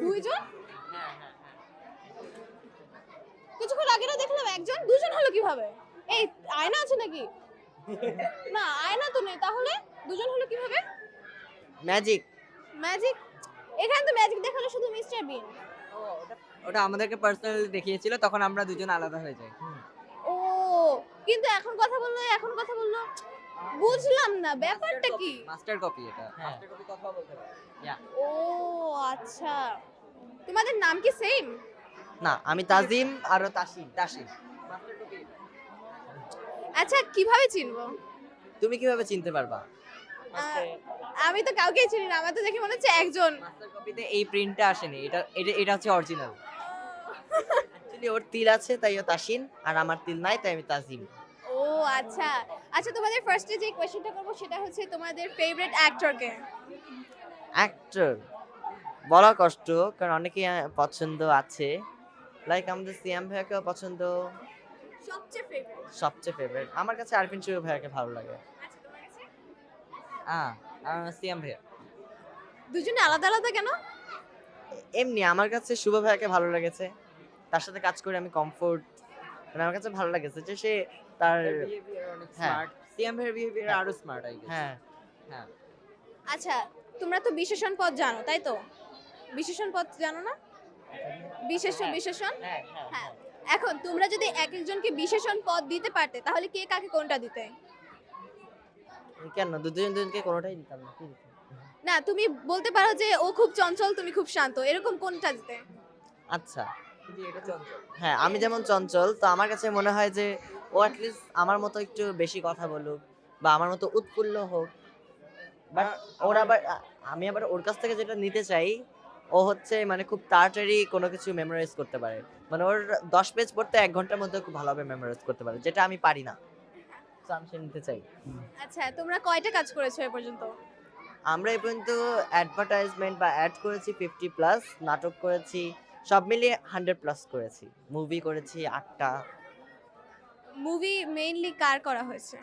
দুইজন? কিছুক্ষণ আগে না দেখলাম একজন দুজন হলো কীভাবে? এই আয়না আছে নাকি? না আয়না তো নেই তাহলে দুজন হলো কীভাবে? ম্যাজিক। ম্যাজিক? এখানে তো ম্যাজিক দেখাল শুধু মিস্টার বিন। ওটা আমাদেরকে পার্সোনালি দেখিয়েছিল তখন আমরা দুজন আলাদা হয়ে যাই। ও কিন্তু এখন কথা বলল এখন কথা বলল। বুঝলাম না ব্যাপারটা কি? মাস্টার কপি এটা। হ্যাঁ। মাস্টার কপি কথা বলতে পারে। ও আচ্ছা। তোমাদের নাম কি সেম না আমি তাজিম আর ও তাসিম। দাসী মাস্টার কপি আচ্ছা কীভাবে চিনবো? তুমি কীভাবে চিনতে পারবা? আমি তো কাউকেই চিনি না আমার তো দেখে মনে হচ্ছে একজন। মাস্টার কপিতে এই প্রিন্টটা আসেনি এটা এটা এটা হচ্ছে অরিজিনাল অ্যাকচুয়ালি ওর তিল আছে তাই ও তাসিন আর আমার তিল নাই তাই আমি তাজিম। ও আচ্ছা। আচ্ছা তোমাদের ফার্স্টে যে কোয়েশ্চেনটা করব সেটা হচ্ছে তোমাদের ফেভারিট অ্যাক্টরকে অ্যাক্টর বলা কষ্ট কারণ অনেকেই পছন্দ আছে। লাইক আমাদের সিয়াম ভাইয়াকেও পছন্দ। সবচেয়ে ফেভারিট সবচেয়ে ফেভারিট আমার কাছে আরফিন শুভ ভাইয়াকে ভালো লাগে। আচ্ছা হ্যাঁ সিএম ভাইয়া। দুজনে আলাদা আলাদা কেন? এমনি আমার কাছে শুভ ভাইয়াকে ভালো লেগেছে। তার সাথে কাজ করে আমি কমফোর্ট মানে আমার কাছে ভালো লেগেছে যে সে তার বিহেভিয়ার হ্যাঁ। ভাইয়ের বিহেভিয়ার হ্যাঁ। আরও স্মার্ট আই গেস হ্যাঁ। হ্যাঁ। আচ্ছা তোমরা তো বিশেষণ পদ জানো তাই তো? বিশেষণ পদ জানো না? বিশেষ বিশেষণ? হ্যাঁ হ্যাঁ এখন তোমরা যদি এক একজনকে বিশেষণ পদ দিতে পারতে তাহলে কে কাকে কোনটা দিতে? কেন? দুজন দুজনকে কোনোটাই দিতাম না না তুমি বলতে পারো যে ও খুব চঞ্চল তুমি খুব শান্ত। এরকম কোনটা দিতে? আচ্ছা। হ্যাঁ আমি যেমন চঞ্চল তো আমার কাছে মনে হয় যে ও অ্যাটলিস্ট আমার মতো একটু বেশি কথা বলুক বা আমার মতো উৎফুল্ল হোক। বাট ওর আবার আমি আবার ওর কাছ থেকে যেটা নিতে চাই ও হচ্ছে মানে খুব তাড়াতাড়ি কোনো কিছু মেমোরাইজ করতে পারে। মানে ওর দশ পেজ পড়তে এক ঘণ্টার মধ্যে খুব ভালোভাবে মেমোরাইজ করতে পারে যেটা আমি পারি না। তো আমি সেটা নিতে চাই। আচ্ছা তোমরা কয়টা কাজ করেছ এ পর্যন্ত? আমরা এই পর্যন্ত অ্যাডভার্টাইজমেন্ট বা অ্যাড করেছি ফিফটি প্লাস নাটক করেছি সব মিলিয়ে হান্ড্রেড প্লাস করেছি। মুভি করেছি আটটা। মুভি মেইনলি কার করা হয়েছে?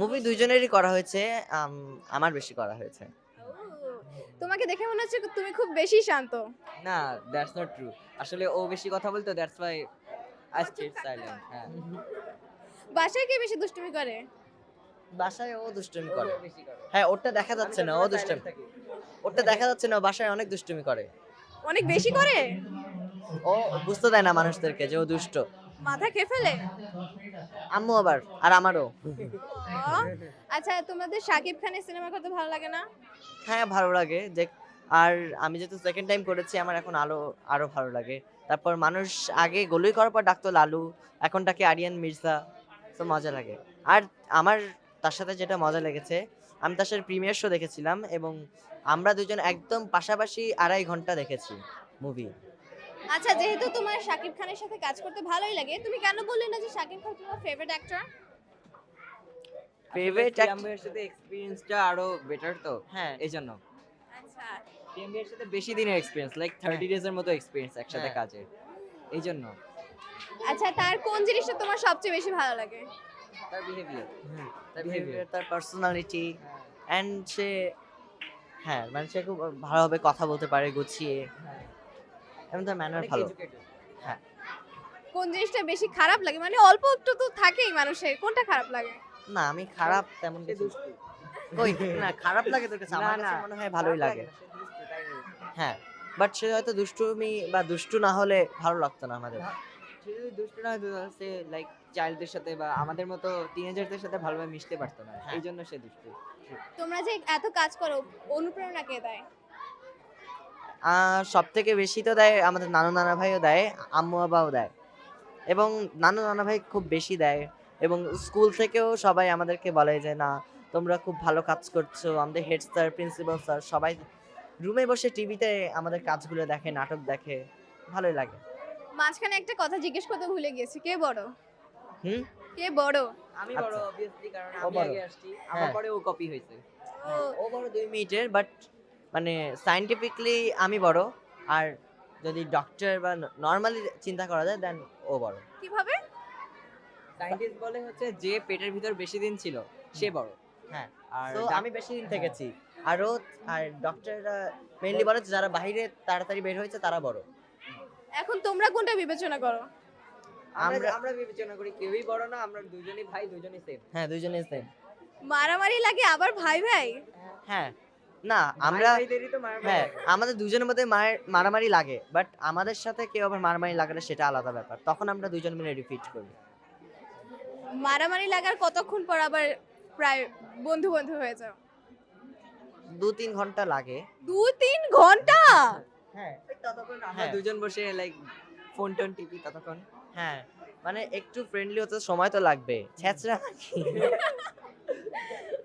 মুভি দুইজনেরই করা হয়েছে আম, আমার বেশি করা হয়েছে। তোমাকে দেখে মনে হচ্ছে তুমি খুব বেশি শান্ত। না দ্যাটস নট ট্রু আসলে ও বেশি কথা বলতো that's why I stayed silent হ্যাঁ। বাসায় কে বেশি দুষ্টুমি করে? বাসায় ও দুষ্টুমি করে। করে। হ্যাঁ ওরটা দেখা যাচ্ছে না ও দুষ্টুমি। ওরটা দেখা যাচ্ছে না ও বাসায় অনেক দুষ্টুমি করে। অনেক বেশি করে? ও বুঝতে দেয় না মানুষদেরকে যে ও দুষ্ট। মাথা খেয়ে ফেলে? আম্মু আবার আর আমারও। ও, আচ্ছা তোমাদের শাকিব খানের সিনেমা করতে ভালো লাগে না? হ্যাঁ ভালো লাগে। যে আর আমি যেহেতু সেকেন্ড টাইম করেছি আমার এখন আলো আরও ভালো লাগে। তারপর মানুষ আগে গোলই করার পর ডাকতো লালু এখন ডাকে আরিয়ান মির্জা তো মজা লাগে। আর আমার তার সাথে যেটা মজা লেগেছে আমি তার সাথে প্রিমিয়ার শো দেখেছিলাম এবং আমরা দুজন একদম পাশাপাশি আড়াই ঘণ্টা দেখেছি মুভি আচ্ছা যেহেতু তোমার শাকিব খানের সাথে কাজ করতে ভালোই লাগে তুমি কেন বললে না যে শাকিব খান তোমার ফেভারিট অ্যাক্টর ফেভারিট ভাইয়ের সাথে এক্সপেরিয়েন্সটা আরও বেটার তো হ্যাঁ। এই জন্য আচ্ছা। ভাইয়ের সাথে বেশি দিনের এক্সপেরিয়েন্স লাইক থার্টি ডেজ এর মতো এক্সপেরিয়েন্স একসাথে হ্যাঁ। কাজের এই জন্য আচ্ছা তার কোন জিনিসটা তোমার সবচেয়ে বেশি ভালো লাগে? তার বিহেভিয়ার তার behavior, তার পার্সোনালিটি অ্যান্ড সে হ্যাঁ মানে সে খুব ভালোভাবে কথা বলতে পারে গুছিয়ে। এবং তার ম্যানার ভালো। কোন জিনিসটা বেশি খারাপ লাগে? মানে অল্প একটু তো থাকেই মানুষের। কোনটা খারাপ লাগে? না আমি খারাপ তেমন কিছু কই না খারাপ লাগে তোর কাছে। আমার কাছে মনে হয় ভালোই লাগে হ্যাঁ বাট সে হয়তো দুষ্টুমি বা দুষ্টু না হলে ভালো লাগতো না আমাদের। যদি দুষ্ট না হতো তাহলে সে লাইক চাইল্ডদের সাথে বা আমাদের মতো টিনেজারদের সাথে ভালোভাবে মিশতে পারতো না। হ্যাঁ। এই জন্য সে দুষ্ট। তোমরা যে এত কাজ করো অনুপ্রেরণা কে দেয়? সব থেকে বেশি তো দেয় আমাদের নানু নানা ভাইও দেয় আম্মু বাবাও দেয়। এবং নানু নানা ভাই খুব বেশি দেয়। এবং স্কুল থেকেও সবাই আমাদেরকে বলে যে না তোমরা খুব ভালো কাজ করছ আমাদের হেড স্যার প্রিন্সিপাল স্যার সবাই রুমে বসে টিভিতে আমাদের কাজগুলো দেখে নাটক দেখে ভালোই লাগে। মাঝখানে একটা কথা জিজ্ঞেস করতে ভুলে গেছি। কে বড়? হুম? কে বড়? আমি আচ্ছা। বড় অবভিয়াসলি কারণ ও আমি আগে আসছি। আমার হ্যাঁ। পরে ও কপি হয়েছে। ও। বড় দুই মিনিটের বাট মানে সাইন্টিফিকলি আমি বড় আর যদি ডক্টর বা নর্মালি চিন্তা করা যায় দেন ও বড়। কীভাবে? সায়েন্টিস্ট বলে হচ্ছে যে পেটের ভিতর বেশি দিন ছিল সে বড়। হ্যাঁ আর আমি বেশি দিন থেকেছি। আরও আর ডক্টররা মেইনলি বলে যারা বাইরে তাড়াতাড়ি বের হয়েছে তারা বড়। এখন তোমরা কোনটা বিবেচনা করো? আমরা আমরা- বিবেচনা করি কেউই বড় না আমরা দুজনই ভাই দুজনই সেম হ্যাঁ দুইজনে সেম মারামারি লাগে আবার ভাই ভাই? হ্যাঁ না আমরা ভাইদেরই তো মারামারি হ্যাঁ লাগে। আমাদের দুজনের মধ্যে মারামারি লাগে বাট আমাদের সাথে কেউ আবার মারামারি লাগালে সেটা আলাদা ব্যাপার। তখন আমরা দুজন মিলে রিপিট করি। মারামারি লাগার কতক্ষণ পর আবার প্রায় বন্ধু বন্ধু হয়ে যাও? দু তিন ঘণ্টা লাগে। দু তিন ঘণ্টা? হ্যাঁ। ততক্ষণ আমরা হ্যাঁ। দুজন বসে লাইক ফোন টোন টিপি ততক্ষণ। হ্যাঁ মানে একটু ফ্রেন্ডলি হতে সময় তো লাগবে। ছ্যাচরা নাকি?